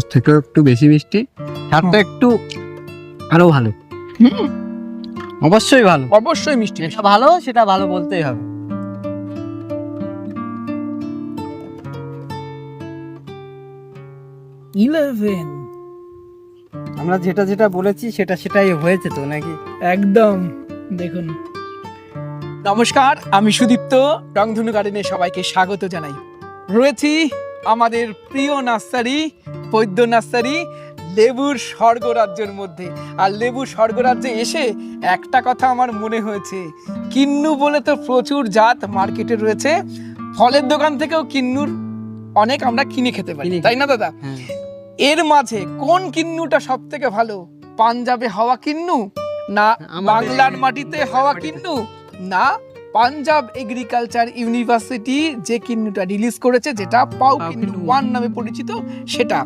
থেকেও একটু বেশি মিষ্টি স্বাদটা একটু আরও ভালো। অবশ্যই ভালো। অবশ্যই মিষ্টি যেটা ভালো সেটা ভালো বলতেই হবে। ইলেভেন আমরা যেটা যেটা বলেছি সেটা সেটাই হয়েছে তো নাকি? একদম। দেখুন। নমস্কার আমি সুদীপ্ত রংধনু গার্ডেনে সবাইকে স্বাগত জানাই। রয়েছি আমাদের প্রিয় নার্সারি বৈদ্য নার্সারি লেবুর স্বর্গরাজ্যের মধ্যে। আর লেবুর স্বর্গরাজ্যে এসে একটা কথা আমার মনে হয়েছে। কিন্নু বলে তো প্রচুর জাত মার্কেটে রয়েছে। ফলের দোকান থেকেও কিন্নুর অনেক আমরা কিনে খেতে পারি তাই না দাদা? হ্যাঁ। এর মাঝে কোন কিন্নুটা সব থেকে ভালো? পাঞ্জাবে হওয়া কিন্নু? না বাংলার মাটিতে হওয়া কিন্নু? না পাঞ্জাব এগ্রিকালচার ইউনিভার্সিটি যে কিন্নুটা রিলিজ করেছে যেটা পাউ পাউ কিন্নু। ওয়ান নামে পরিচিত সেটা।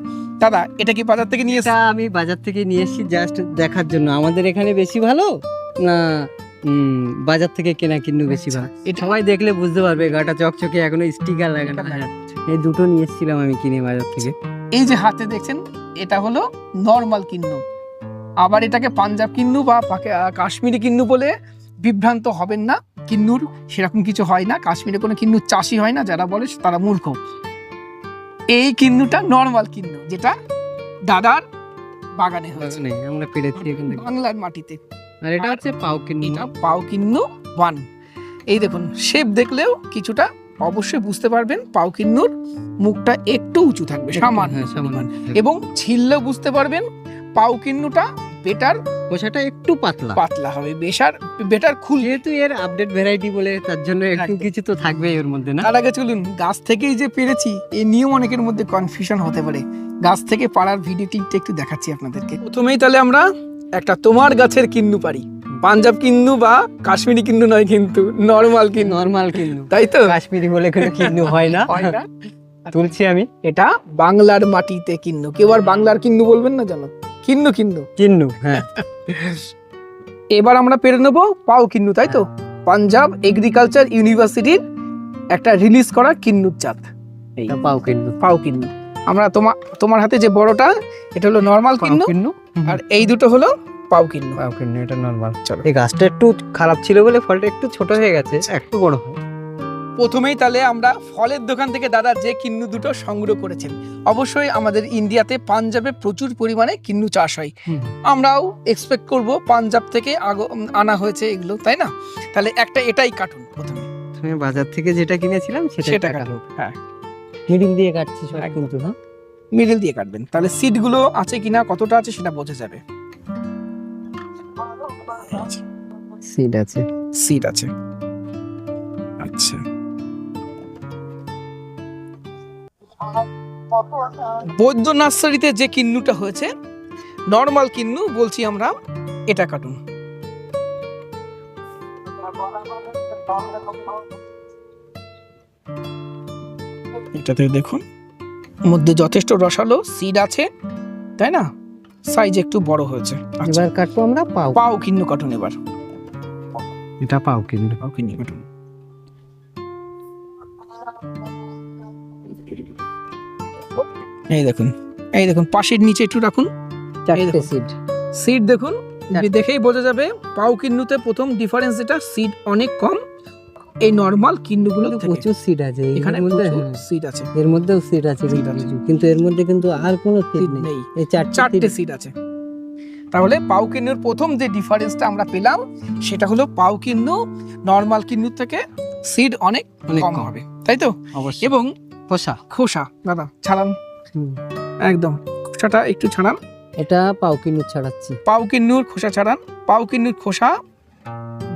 দাদা এটা কি বাজার থেকে নিয়ে এটা আমি বাজার থেকে নিয়ে এসেছি জাস্ট দেখার জন্য। আমাদের এখানে বেশি ভালো না বাজার থেকে কেনা কিন্নু বেশি ভালো? এটা সবাই দেখলে বুঝতে পারবে গাটা চকচকে এখনও স্টিকার লাগানো। এই দুটো নিয়ে এসেছিলাম আমি কিনে বাজার থেকে। এই যে হাতে দেখছেন এটা হলো নর্মাল কিন্নু। আবার এটাকে পাঞ্জাব কিন্নু বা কাশ্মীরি কিন্নু বলে বিভ্রান্ত হবেন না কিন্নুর সেরকম কিছু হয় না কাশ্মীরে কোনো কিন্নুর চাষি হয় না যারা বলে তারা মূর্খ। এই কিন্নুটা নর্মাল কিন্নু যেটা দাদার বাগানে হয়েছে। আমরা পেরেছি এখান বাংলার মাটিতে। আর এটা হচ্ছে পাও কিন্নু। এটা পাও কিন্নু ওয়ান এই দেখুন শেপ দেখলেও কিছুটা অবশ্যই বুঝতে পারবেন পাও কিন্নুর মুখটা একটু উঁচু থাকবে সামান্য হ্যাঁ, এবং ছিললেও বুঝতে পারবেন পাও কিন্নুটা বেটার খোসাটা একটু পাতলা। পাতলা হবে বেশার বেটার খুল। যেহেতু এর আপডেট ভ্যারাইটি বলে তার জন্য একটু কিছু তো থাকবেই ওর মধ্যে না? তার আগে চলুন গাছ থেকেই যে পেরেছি নিয়ম অনেকের মধ্যে কনফিউশন হতে পারে। গাছ থেকে পাড়ার ভিডিও ক্লিপটা একটু দেখাচ্ছি আপনাদেরকে। প্রথমেই তাহলে আমরা একটা তোমার গাছের কিন্নু পারি। পাঞ্জাব কিন্নু বা কাশ্মীরি কিন্নু নয় কিন্তু নর্মাল কিন্নু। নর্মাল কিন্নু। তাই তো? কাশ্মীরি বলে কোনো কিন্নু হয় না। হয় না? তুলছি আমি। এটা বাংলার মাটিতে কিন্নু। কেউ আর বাংলার কিন্নু বলবেন না জানো? কিন্নু কিন্নু। কিন্নু হ্যাঁ। এবার আমরা পেরে নেব পাও কিন্নু তাই তো? পাঞ্জাব এগ্রিকালচার ইউনিভার্সিটির একটা রিলিজ করা কিন্নুর জাত। এই পাও কিন্নু। পাও কিন্নু। আমরা তোমার তোমার হাতে যে বড়টা এটা হলো নর্মাল কিন্নু। কিন্নু। আর এই দুটো হলো পাও কিন্নু। পাও কিন্নু এটা নর্মাল চলো। এই গাছটা একটু খারাপ ছিল বলে ফলটা একটু ছোট হয়ে গেছে একটু বড় হয়। প্রথমেই তাহলে আমরা ফলের দোকান থেকে দাদা যে কিন্নু দুটো সংগ্রহ করেছেন। অবশ্যই আমাদের ইন্ডিয়াতে পাঞ্জাবে প্রচুর পরিমাণে কিন্নু চাষ হয়। আমরাও এক্সপেক্ট করব পাঞ্জাব থেকে আগ- আনা হয়েছে এগুলো তাই না? তাহলে একটা এটাই কাটুন প্রথমে। তুমি বাজার থেকে যেটা কিনেছিলাম সেটা সেটা কাটুন। হ্যাঁ। মিডিল দিয়ে কাটছি কিন্তু হ্যাঁ? মিডল দিয়ে কাটবেন। তাহলে সিটগুলো আছে কিনা কতটা আছে সেটা বোঝা যাবে। সিড আছে। সিট আছে। বৈদ্য নার্সারিতে যে কিন্নুটা হয়েছে নর্মাল কিন্নু বলছি আমরা এটা কাটুন। এটাতে দেখুন মধ্যে যথেষ্ট রসালো সিড আছে তাই না? সাইজ একটু বড় হয়েছে। আচ্ছা। এবার কাটবো আমরা পাও। পাও কিন্নু কাটুন এবার। এটা পাও কিন্নু। পাও কিন্নু কাটুন। এই দেখুন এই দেখুন পাশের নিচে একটু রাখুন। চারটে। সিড সিড দেখুন দেখেই বোঝা যাবে পাও কিন্নুতে প্রথম ডিফারেন্স যেটা সিড অনেক কম। এই নর্মাল কিন্নুগুলো প্রচুর সিড আছে এখানে মধ্যে সিড আছে। এর মধ্যেও সিড আছে। কিন্তু এর মধ্যে কিন্তু আর কোনো সিড নেই। এই চারটে চারটে সিড আছে। তাহলে পাও কিন্নুর প্রথম যে ডিফারেন্সটা আমরা পেলাম সেটা হলো পাও কিন্নু নর্মাল কিন্নুর থেকে সিড অনেক অনেক কম। হবে। তাই তো? অবশ্যই। এবং খোসা। খোসা দাদা ছাড়ান। একদম। খোসাটা একটু ছাড়ান। এটা পাও কিন্নু ছাড়াচ্ছি। পাও কিন্নুর খোসা ছাড়ান। পাও কিন্নুর খোসা।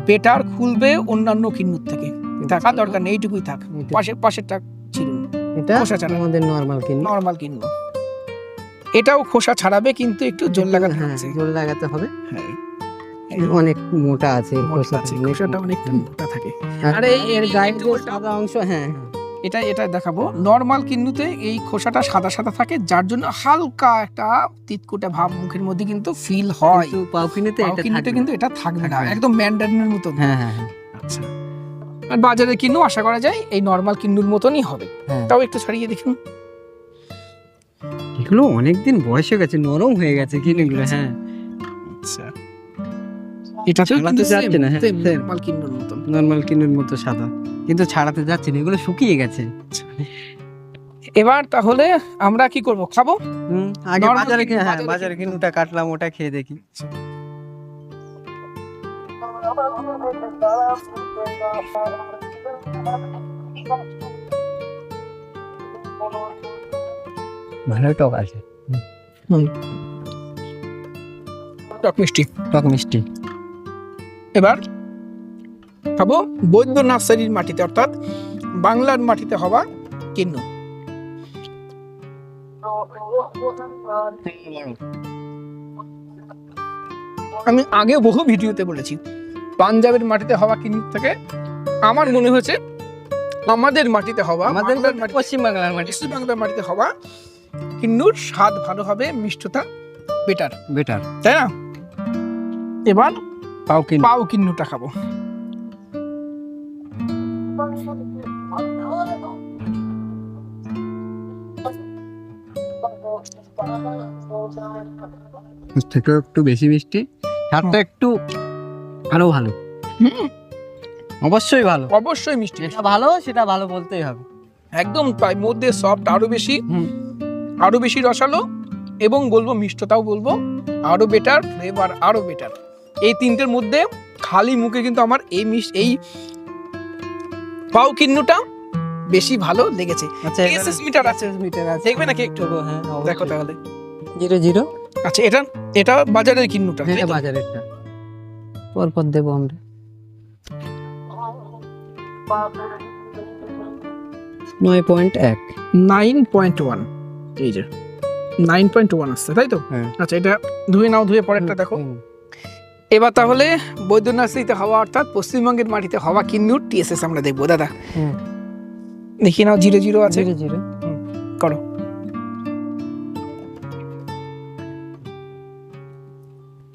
বেটার খুলবে অন্যান্য কিন্নুর থেকে। থাকার দরকার নেই এইটুকুই থাক। পাশের পাশেরটা ছিলুন এটা খোসা ছাড়া। আমাদের নর্মাল কিন্নু। নর্মাল কিন্নু। এটাও খোসা ছাড়াবে কিন্তু একটু জোর লাগাতে হ্যাঁ হচ্ছে জোর লাগাতে হবে। হ্যাঁ। অনেক মোটা আছে খোসাটা। অনেক মোটা। থাকে। আর এর গায়ের যে সাদা অংশ হ্যাঁ হ্যাঁ। এটা এটা দেখাবো। নর্মাল কিন্নুতে এই খোসাটা সাদা সাদা থাকে যার জন্য হালকা একটা তিতকুটে ভাব মুখের মধ্যে কিন্তু ফিল হয়। কিন্তু পাও এটা কিন্তু এটা থাকবে না একদম ম্যান্ডারিনের মতো হ্যাঁ হ্যাঁ হ্যাঁ। আচ্ছা। আর বাজারে কিন্নু আশা করা যায় এই নর্মাল কিন্নুর মতনই হবে। হ্যাঁ। তাও একটু ছাড়িয়ে দেখুন। এগুলো অনেকদিন বয়স হয়ে গেছে নরম হয়ে গেছে কিনুগুলো হ্যাঁ। আচ্ছা। এটা তো ছাড়াতে যাচ্ছে না, হ্যাঁ. নরমাল কিন্নুর মতন। নর্মাল কিনুর মতো সাদা। কিন্তু ছাড়াতে যাচ্ছে না এগুলো শুকিয়ে গেছে। এবার তাহলে আমরা কি করব? খাব? হুম, আগে বাজারে কিনে হ্যাঁ বাজারে কিনু। কিনুটা কাটলাম ওটা খেয়ে দেখি। ভালো টক আছে। টক মিষ্টি। টক মিষ্টি। এবার খাব বৈদ্য নার্সারির মাটিতে অর্থাৎ বাংলার মাটিতে হওয়া কিন্নু। আমি আগে বহু ভিডিওতে বলেছি পাঞ্জাবের মাটিতে হওয়া কিন্নু থেকে আমার মনে হয়েছে আমাদের মাটিতে হওয়া আমাদের পশ্চিম বাংলার মাটি পশ্চিম বাংলার মাটিতে হওয়া কিন্নুর স্বাদ ভালো হবে মিষ্টতা বেটার বেটার তাই না? এবার পাও কিনু পাও কিন্নুটা খাব। থেকে একটু বেশি মিষ্টি। স্বাদটা একটু আরও ভালো। অবশ্যই ভালো। অবশ্যই মিষ্টি। যেটা ভালো সেটা ভালো বলতেই হবে। একদম তাই মধ্যে সফট আরও বেশি। আরও বেশি রসালো এবং বলব মিষ্টতাও বলব। আরও বেটার ফ্লেভার আরও বেটার এই তিনটের মধ্যে খালি মুখে কিন্তু আমার এই মিস এই পাও কিন্নুটা বেশি ভালো লেগেছে। আচ্ছা TSS মিটার আছে। মিটার আছে। দেখবে নাকি একটু? হ্যাঁ দেখো তাহলে। Zero zero? আচ্ছা এটা এটা বাজারের কিন্নুটা এটা বাজারেরটা। পরপর দেবো আমরা। নয় পয়েন্ট এক। Nine point one. এই যে নাইন পয়েন্ট ওয়ান আসছে তাই তো? হ্যাঁ। আচ্ছা এটা ধুয়ে নাও ধুয়ে পরেরটা দেখো। এবার তাহলে বৈদ্যনাথিতে হওয়া অর্থাৎ পশ্চিমবঙ্গের মাটিতে হওয়া কিন্নুর টিএসএস আমরা দেখব। দাদা। দেখি নাও জিরো জিরো আছে? জিরো জিরো করো।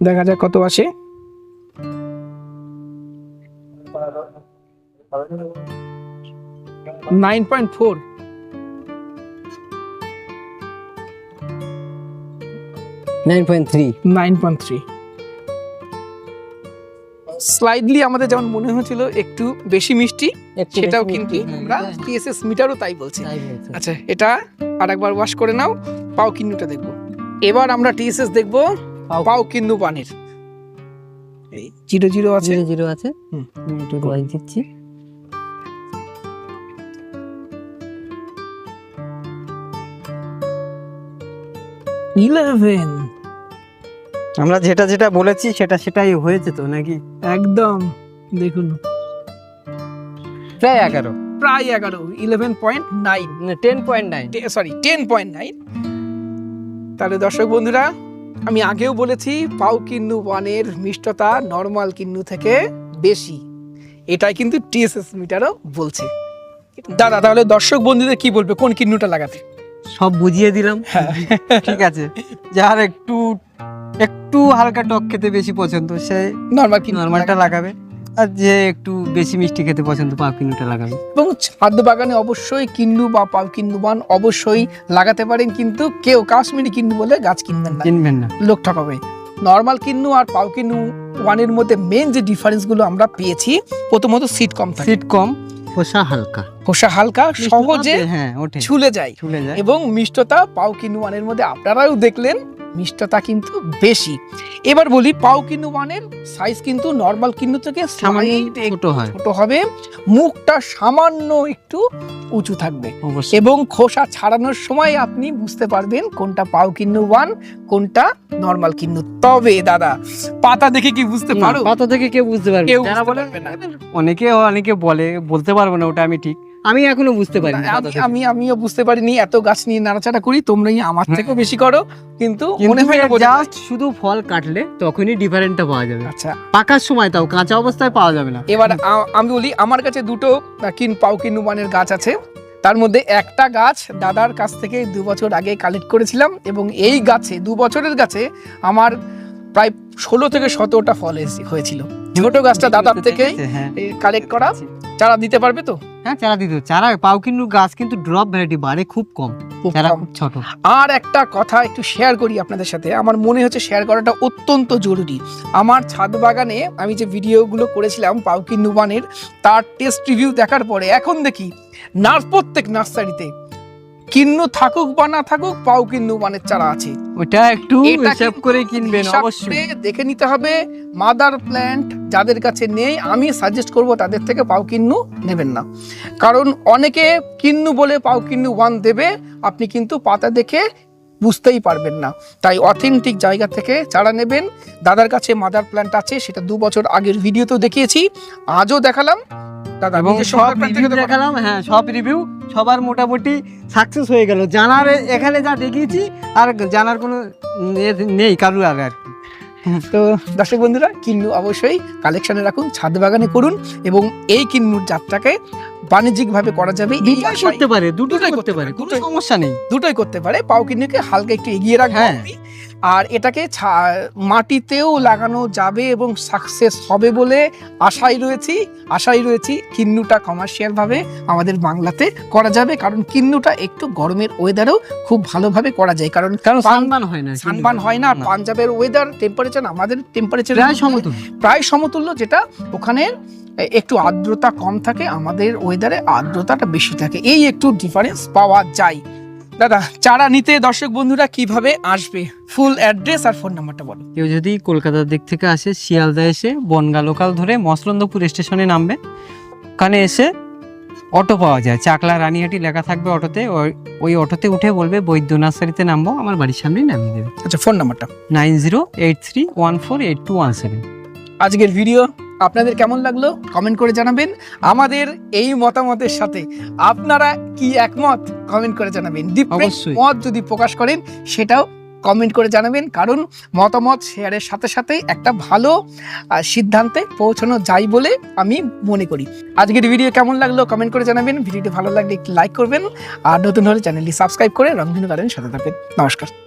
দেখা যাক কত আসে। Nine point four. Nine point three. Nine point three. Slightly আমাদের যেমন মনে হয়েছিল একটু বেশি মিষ্টি সেটাও কিন্তু আমরা টিএসএস মিটারও তাই বলছি। আচ্ছা এটা আরেকবার ওয়াশ করে নাও পাও কিন্নুটা দেখব। এবার আমরা টিএসএস দেখব পাও- কিন্নু পানির। এই জিরো জিরো আছে। জিরো জিরো আছে। হুম। একটু দিচ্ছি। ইলেভেন আমরা যেটা যেটা বলেছি সেটা সেটাই হয়েছে তো নাকি? একদম। দেখুন। প্রায় এগারো। প্রায় এগারো। Eleven point nine ten point nine sorry ten point nine তাহলে দর্শক বন্ধুরা আমি আগেও বলেছি পাও কিন্নু ওয়ানের মিষ্টতা নর্মাল কিন্নু থেকে বেশি। এটাই কিন্তু টিএসএস মিটারও বলছে। দাদা তাহলে দর্শক বন্ধুদের কি বলবে? কোন কিন্নুটা লাগাতে? সব বুঝিয়ে দিলাম। হ্যাঁ। ঠিক আছে। যার একটু একটু হালকা টক খেতে বেশি পছন্দ সে নর্মাল কি নর্মালটা লাগাবে। আর যে একটু বেশি মিষ্টি খেতে পছন্দ পাও কিনুটা লাগাবে। এবং ছাদ বাগানে অবশ্যই কিন্নু বা পাও কিন্নু বান অবশ্যই লাগাতে পারেন কিন্তু কেউ কাশ্মীরি কিন্নু বলে গাছ কিনবেন না। কিনবেন না। লোক ঠকাবে। নর্মাল কিন্নু আর পাও কিন্নু ওয়ানের মধ্যে মেন যে ডিফারেন্সগুলো আমরা পেয়েছি প্রথমত সিট কম থাকে। সিট কম খোসা হালকা। খোসা হালকা সহজে হ্যাঁ ছুলে যায়। এবং মিষ্টতা পাও কিনু ওয়ানের মধ্যে আপনারাও দেখলেন মিষ্টতা কিন্তু বেশি। এবার বলি পাও কিনু ওয়ানের সাইজ কিন্তু নর্মাল কিন্নু থেকে সামান্য একটু ছোট হবে। মুখটা সামান্য একটু উঁচু থাকবে। এবং খোসা ছাড়ানোর সময় আপনি বুঝতে পারবেন কোনটা পাও কিন্নু ওয়ান কোনটা নর্মাল কিন্নু। তবে দাদা পাতা দেখে কি বুঝতে পারো? পাতা থেকে কেউ বুঝতে পারবে। অনেকে অনেকে বলে বলতে পারব না ওটা আমি ঠিক। আমি এখনও বুঝতে পারি না আমি আমি আমিও বুঝতে পারিনি এত গাছ নিয়ে নাড়াচাড়া করি তোমরাই আমার থেকেও বেশি করো কিন্তু মনে হয় জাস্ট শুধু ফল কাটলে তখনই ডিফারেন্টটা পাওয়া যাবে। আচ্ছা। পাকার সময় তাও কাঁচা অবস্থায় পাওয়া যাবে না। এবার আমি বলি আমার কাছে দুটো কিন পাও কিনুমানের গাছ আছে। তার মধ্যে একটা গাছ দাদার কাছ থেকে দু বছর আগে কালেক্ট করেছিলাম এবং এই গাছে দু বছরের গাছে আমার প্রায় ষোলো থেকে সতেরোটা ফল এসে- হয়েছিল। ছোট গাছটা দাদার থেকে হ্যাঁ। কালেক্ট করা। চারা দিতে পারবে তো? হ্যাঁ চারা দিতে চারা পাও কিন্তু গাছ কিন্তু ড্রপ ভ্যারাইটি বাড়ে খুব কম। চারা খুব ছোট। আর একটা কথা একটু শেয়ার করি আপনাদের সাথে। আমার মনে হচ্ছে শেয়ার করাটা অত্যন্ত জরুরি। আমার ছাদ বাগানে আমি যে ভিডিওগুলো করেছিলাম পাউকিন নুবানের তার টেস্ট রিভিউ দেখার পরে এখন দেখি নার্স প্রত্যেক নার্সারিতে কিন্নু থাকুক বা না থাকুক পাউকি নুবানের চারা আছে। ওটা একটু হিসাব করে কিনবেন অবশ্যই। দেখে নিতে হবে মাদার প্ল্যান্ট যাদের কাছে নেই আমি সাজেস্ট করব তাদের থেকে পাও কিন্নু নেবেন না। কারণ অনেকে কিন্নু বলে পাও কিন্নু ওয়ান দেবে আপনি কিন্তু পাতা দেখে বুঝতেই পারবেন না। তাই অথেন্টিক জায়গা থেকে চারা নেবেন। দাদার কাছে মাদার প্ল্যান্ট আছে সেটা দু বছর আগের ভিডিওতেও দেখিয়েছি আজও দেখালাম। এবং সব রিভিউ দেখালাম। হ্যাঁ সব রিভিউ সবার মোটামুটি সাকসেস হয়ে গেল। জানার এখানে যা দেখিয়েছি আর জানার কোনো নেই কারুর আর আর। তো দর্শক বন্ধুরা কিন্নু অবশ্যই কালেকশনে রাখুন ছাদ বাগানে করুন এবং এই কিন্নুর যাত্রাকে বাণিজ্যিকভাবে করা যাবে। দুটোই করতে পারে দুটোই দুটোই করতে পারে কোনো সমস্যা নেই। দুটোই করতে পারে পাও কিন্নুকে হালকা একটু এগিয়ে রাখব। হ্যাঁ। আর এটাকে ছা- মাটিতেও লাগানো যাবে এবং সাকসেস হবে বলে আশায় রয়েছি আশায় রয়েছি কিন্নুটা কমার্শিয়াল ভাবে আমাদের বাংলাতে করা যাবে। কারণ কিন্নুটা একটু গরমের ওয়েদারেও খুব ভালোভাবে করা যায়। কারণ সানবান হয় না সানবান হয় না। পাঞ্জাবের ওয়েদার টেম্পারেচার আমাদের টেম্পারেচার প্রায় সমতুল প্রায় সমতুল্য যেটা ওখানে একটু আর্দ্রতা কম থাকে আমাদের ওয়েদারে আর্দ্রতাটা বেশি থাকে। এই একটু ডিফারেন্স পাওয়া যায়। দাদা চারা নিতে দর্শক বন্ধুরা কীভাবে আসবে? ফুল অ্যাড্রেস আর ফোন নাম্বারটা বলো। কেউ যদি কলকাতার দিক থেকে আসে শিয়ালদা এসে বনগা লোকাল ধরে মসলন্দপুর স্টেশনে নামবে। ওখানে এসে অটো পাওয়া যায়। চাকলা রানিহাটি লেখা থাকবে অটোতে। ওই ওই অটোতে উঠে বলবে বৈদ্য নার্সারিতে নামবো আমার বাড়ির সামনেই নামিয়ে দেবে। আচ্ছা ফোন নাম্বারটা nine zero eight three one four eight two one seven. আজকের ভিডিও আপনাদের কেমন লাগল? কমেন্ট করে জানাবেন। আমাদের এই মতামতের সাথে আপনারা কি একমত? কমেন্ট করে জানাবেন। অবশ্যই। মত যদি প্রকাশ করেন সেটাও কমেন্ট করে জানাবেন। কারণ মতামত শেয়ারের সাথে সাথে একটা ভালো সিদ্ধান্তে পৌঁছানো যায় বলে আমি মনে করি। আজকের ভিডিও কেমন লাগল? কমেন্ট করে জানাবেন। ভিডিওটি ভালো লাগলে একটি লাইক করবেন। আর নতুন হলে চ্যানেলটি সাবস্ক্রাইব করে রংধনু গার্ডেন সাথে থাকবেন। নমস্কার।